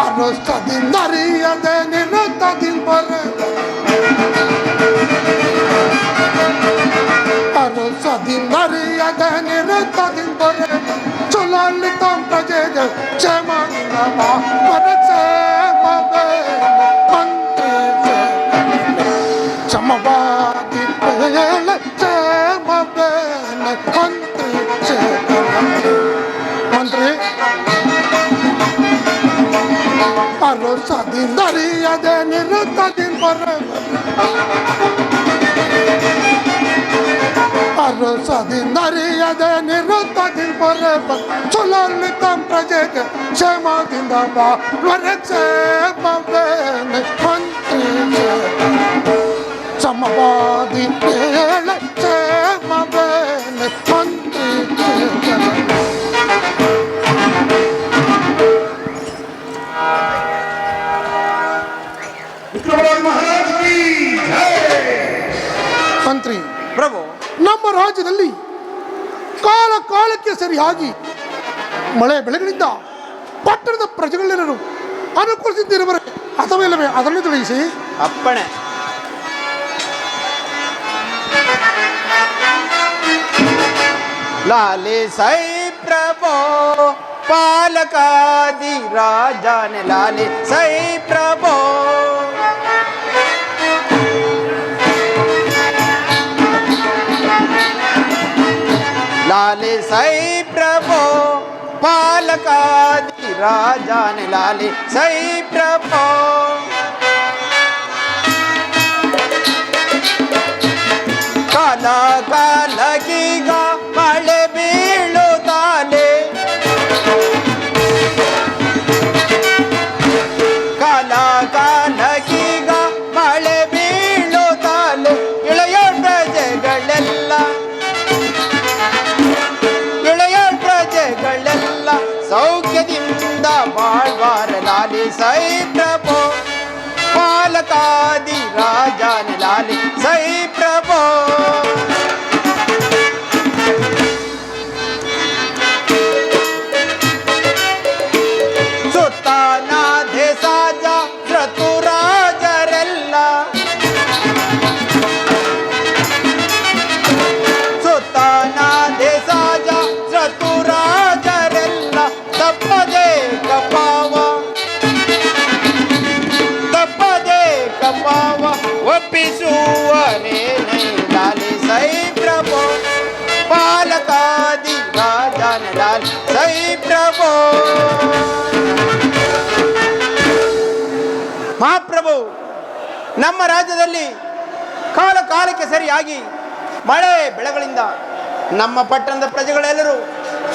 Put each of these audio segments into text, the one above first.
মানুষটা দিন দাঁড়িয়ে দেয় নিরতা দিন পরে। মানুষটা দিন দাঁড়িয়ে দেয় নিরতা দিন পরে। চলালি তোমরা যে যে মানিলামা পড়েছে মাবে মন্ত্রে চমবা Arosa'din dariyade nirotadin parra Arosa'din dariyade nirotadin parra Çolarlıktan projeke şemadin da ba Varekse bavene kantike Samavadin ele ಮಂತ್ರಿ ಪ್ರಭು. ನಮ್ಮ ರಾಜ್ಯದಲ್ಲಿ ಕಾಲ ಕಾಲಕ್ಕೆ ಸರಿಯಾಗಿ ಮಳೆ ಬೆಳೆಗಳಿಂದ ಪಟ್ಟಣದ ಪ್ರಜೆಗಳೆಲ್ಲರೂ ಅನುಕೂಲಿಸಿದ್ದಿರುವರೆ ಅಥವಾ ಇಲ್ಲವೇ? ಅದನ್ನು ತಿಳಿಸಿ. ಅಪ್ಪಣೆ. ಲಾಲಿ ಸೈ ಪ್ರಭೋ ಪಾಲಕಾದಿ ರಾಜಾನೆ ಲಾಲಿ ಸೈ ಪ್ರಭೋ. लाले सई प्रभो पालकादि राजाने लाले सई प्रभो। सहित पालकादि राजान लालिक ಲಾಲಿ ಸೈ ಪ್ರಭೋ ಪಾಲಕಾದಿ ರಾಜನ ಲಾಲ್ ಸೈ ಪ್ರಭೋ ಮಹಾಪ್ರಭು ನಮ್ಮ ರಾಜ್ಯದಲ್ಲಿ ಕಾಲ ಕಾಲಕ್ಕೆ ಸರಿಯಾಗಿ ಮಳೆ ಬೆಳೆಗಳಿಂದ ನಮ್ಮ ಪಟ್ಟಣದ ಪ್ರಜೆಗಳೆಲ್ಲರೂ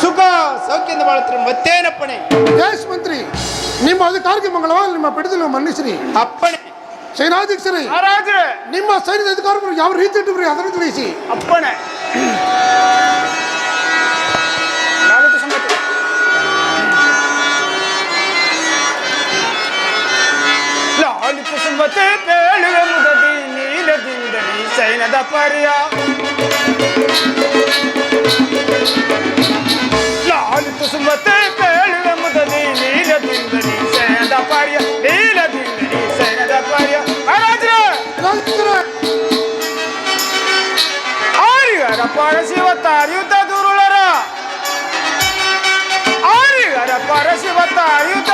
ಸುಖ ಸೌಖ್ಯದಿಂದ ಬಾಳುತ್ತಾರೆ. ಮತ್ತೇನಪ್ಪಣೆ? ಯಶ್ ಮಂತ್ರಿ ನಿಮ್ಮ ಅಧಿಕಾರಕ್ಕೆ ಮಂಗಳವಾರ ನಿಮ್ಮ ಪೀಠದಲ್ಲಿ ಮನ್ನಿಸ್ರಿ ಅಪ್ಪಣೆ. ಸೇನಾಧ್ಯಕ್ಷರೇ ಮಹಾರಾಜರೇ ನಿಮ್ಮ ಸೈನ್ಯದ ಅಧಿಕಾರಗಳು ಯಾವ ರೀತಿ ಇಟ್ಟಿವ್ರಿ ಅದನ್ನು ತಿಳಿಸಿ ಅಪ್ಪಣೆ ಲಾಲಿತ ಸಂಗತಿ. ಲಾಲಿತ ಸುಮತೆ ಪೇಳುವೆ ಮುದದಿ ನೀಲದಿಂದ ನೀ ಸೈನದ ಪರ್ಯ ಲಾಲಿತ ಸುಮತೆ ಪೇಳುವೆ ಪರಶಿವ ತಾರ್ಯುತ ದುರುಳರ. ಆರಿಗರ ಪರಶಿವ ತಾರ್ಯುತ